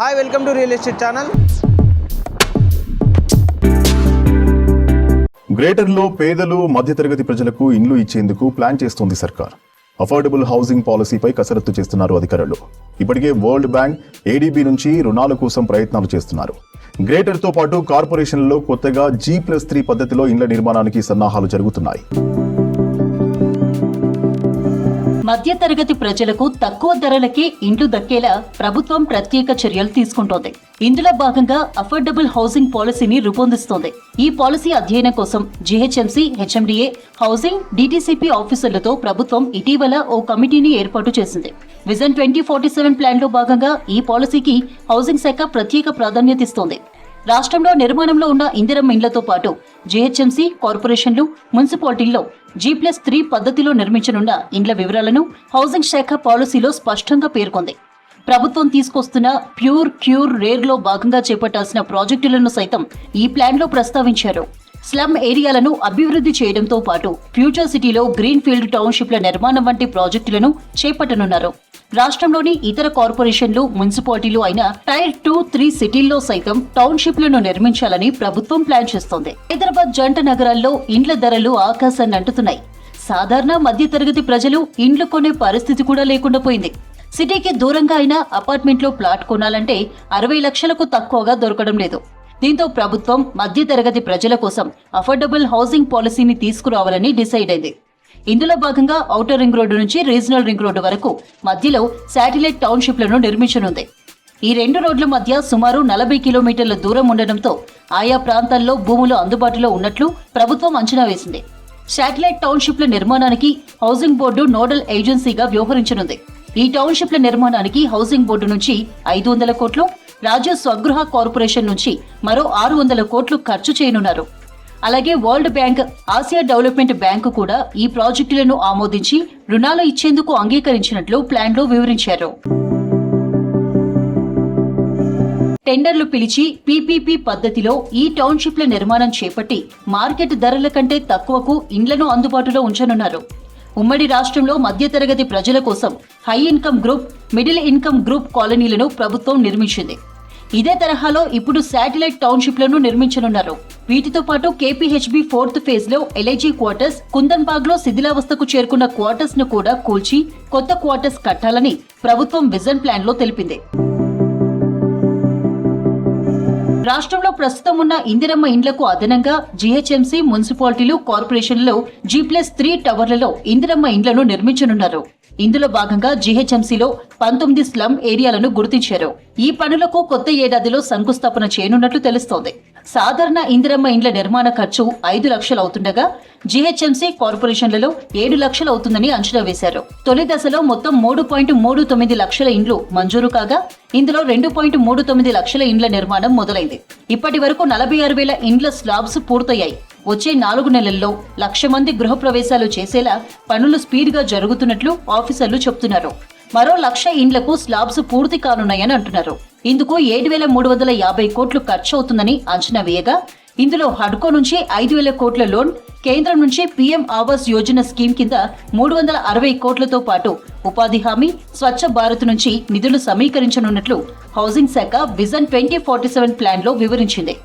Hi welcome to real estate channel గ్రేటర్లో పేదలు మధ్యతరగతి ప్రజలకు ఇండ్లు ఇచ్చేందుకు ప్లాన్ చేస్తోంది సర్కార్. అఫోర్డబుల్ హౌసింగ్ పాలసీపై కసరత్తు చేస్తున్నారు అధికారులు. ఇప్పటికే వరల్డ్ బ్యాంక్ ఏడీబీ నుంచి రుణాల కోసం ప్రయత్నాలు చేస్తున్నారు. గ్రేటర్తో పాటు కార్పొరేషన్లో కొత్తగా జీ ప్లస్ త్రీ పద్ధతిలో ఇండ్ల నిర్మాణానికి సన్నాహాలు జరుగుతున్నాయి. మధ్యతరగతి ప్రజలకు తక్కువ ధరలకే ఇండ్లు దక్కేలా ప్రభుత్వం ప్రత్యేక చర్యలు తీసుకుంటోంది. ఇందులో భాగంగా అఫోర్డబుల్ హౌసింగ్ పాలసీని రూపొందిస్తోంది. ఈ పాలసీ అధ్యయనం కోసం జీహెచ్ఎంసీ హెచ్ఎండిఏ హౌసింగ్ డీటీసీపీ ఆఫీసర్లతో ప్రభుత్వం ఇటీవల ఓ కమిటీని ఏర్పాటు చేసింది. విజన్ ట్వంటీ ఫార్టీ సెవెన్ ప్లాన్లో భాగంగా ఈ పాలసీకి హౌసింగ్ శాఖ ప్రత్యేక ప్రాధాన్యత ఇస్తోంది. రాష్ట్రంలో నిర్మాణంలో ఉన్న ఇందిరమ్మ ఇండ్లతో పాటు జీహెచ్ఎంసీ కార్పొరేషన్లు మున్సిపాలిటీల్లో జీ ప్లస్ త్రీ పద్ధతిలో నిర్మించనున్న ఇండ్ల వివరాలను హౌసింగ్ శాఖ పాలసీలో స్పష్టంగా పేర్కొంది. ప్రభుత్వం తీసుకొస్తున్న ప్యూర్ క్యూర్ రేర్లో భాగంగా చేపట్టాల్సిన ప్రాజెక్టులను సైతం ఈ ప్లాన్లో ప్రస్తావించారు. స్లమ్ ఏరియాలను అభివృద్ధి చేయడంతో పాటు ఫ్యూచర్ సిటీలో గ్రీన్ ఫీల్డ్ టౌన్షిప్ల నిర్మాణం వంటి ప్రాజెక్టులను చేపట్టనున్నారు. రాష్ట్రంలోని ఇతర కార్పొరేషన్లు మున్సిపాలిటీలు అయిన టైర్ టూ త్రీ సిటీల్లో సైతం టౌన్షిప్లను నిర్మించాలని ప్రభుత్వం ప్లాన్ చేస్తోంది. హైదరాబాద్ జంట నగరాల్లో ఇండ్ల ధరలు ఆకాశాన్ని అంటుతున్నాయి. సాధారణ మధ్యతరగతి ప్రజలు ఇండ్లు కొనే పరిస్థితి కూడా లేకుండా పోయింది. సిటీకి దూరంగా అయినా అపార్ట్మెంట్లో ప్లాట్ కొనాలంటే అరవై లక్షలకు తక్కువగా దొరకడం లేదు. దీంతో ప్రభుత్వం మధ్యతరగతి ప్రజల కోసం అఫోర్డబుల్ హౌసింగ్ పాలసీని తీసుకురావాలని డిసైడ్ అయింది. ఇందులో భాగంగా ఔటర్ రింగ్ రోడ్డు నుంచి రీజనల్ రింగ్ రోడ్డు వరకు మధ్యలో శాటిలైట్ టౌన్షిప్లను నిర్మించనుంది. ఈ రెండు రోడ్ల మధ్య సుమారు నలభై కిలోమీటర్ల దూరం ఉండడంతో ఆయా ప్రాంతాల్లో భూములు అందుబాటులో ఉన్నట్లు ప్రభుత్వం అంచనా వేసింది. శాటిలైట్ టౌన్షిప్ల నిర్మాణానికి హౌసింగ్ బోర్డు నోడల్ ఏజెన్సీగా వ్యవహరించనుంది. ఈ టౌన్షిప్ల నిర్మాణానికి హౌసింగ్ బోర్డు నుంచి ఐదు వందల కోట్లు రాజ్య స్వగృహ కార్పొరేషన్ నుంచి మరో ఆరు వందల కోట్లు ఖర్చు చేయనున్నారు. అలాగే world bank Asia development bank కూడా ఈ ప్రాజెక్టులను ఆమోదించి రుణాలు ఇచ్చేందుకు అంగీకరించినట్లు ప్లాన్లో వివరించారు. టెండర్లు పిలిచి పీపీపీ పద్ధతిలో ఈ టౌన్షిప్ల నిర్మాణం చేపట్టి మార్కెట్ ధరల కంటే తక్కువకు ఇండ్లను అందుబాటులో ఉంచనున్నారు. ఉమ్మడి రాష్ట్రంలో మధ్యతరగతి ప్రజల కోసం high income group middle income group కాలనీలను ప్రభుత్వం నిర్మించింది. ఇదే తరహాలో ఇప్పుడు శాటిలైట్ టౌన్షిప్లను నిర్మించనున్నారు. వీటితో పాటు కేపీహెచ్బి ఫోర్త్ ఫేజ్లో ఎల్ఐజీ క్వార్టర్స్ కుందన్బాగ్లో శిథిలావస్థకు చేరుకున్న క్వార్టర్స్ను కూడా కూల్చి కొత్త క్వార్టర్స్ కట్టాలని ప్రభుత్వం విజన్ ప్లాన్లో తెలిపింది. రాష్ట్రంలో ప్రస్తుతం ఉన్న ఇందిరమ్మ ఇండ్లకు అదనంగా జీహెచ్ఎంసీ మున్సిపాలిటీలు కార్పొరేషన్లో జీ ప్లస్ త్రీ టవర్లలో ఇందిరమ్మ ఇండ్లను నిర్మించనున్నారు. ఇందులో భాగంగా జీహెచ్ఎంసీలో పంతొమ్మిది స్లమ్ ఏరియాలను గుర్తించారు. ఈ పనులకు కొత్త ఏడాదిలో శంకుస్థాపన చేయనున్నట్లు తెలుస్తోంది. సాధారణ ఇందిరమ్మ ఇండ్ల నిర్మాణ ఖర్చు ఐదు లక్షలు అవుతుండగా జీహెచ్ఎంసీ కార్పొరేషన్లలో ఏడు లక్షలు అవుతుందని అంచనా వేశారు. తొలి దశలో మొత్తం మూడు పాయింట్ మూడు తొమ్మిది లక్షల ఇండ్లు మంజూరు కాగా ఇందులో రెండు పాయింట్ మూడు తొమ్మిది లక్షల ఇండ్ల నిర్మాణం మొదలైంది. ఇప్పటి వరకు నలభై ఆరు వేల ఇండ్ల స్లాబ్స్ పూర్తయ్యాయి. వచ్చే నాలుగు నెలల్లో లక్ష మంది గృహప్రవేశాలు చేసేలా పనులు స్పీడ్గా జరుగుతున్నట్లు ఆఫీసర్లు చెబుతున్నారు మరో లక్ష ఇండ్లకు స్లాబ్స్ పూర్తి కానున్నాయని అంటున్నారు. ఇందుకు ఏడు వేల మూడు వందల యాభై కోట్లు ఖర్చు అవుతుందని అంచనా వేయగా ఇందులో హడ్కో నుంచి ఐదు వేల కోట్ల లోన్ కేంద్రం నుంచి పీఎం ఆవాస్ యోజన స్కీమ్ కింద మూడు వందల అరవై కోట్లతో పాటు ఉపాధి హామీ స్వచ్ఛ భారత్ నుంచి నిధులు సమీకరించనున్నట్లు హౌసింగ్ శాఖ విజన్ ట్వంటీ ఫార్టీ సెవెన్ ప్లాన్లో వివరించింది.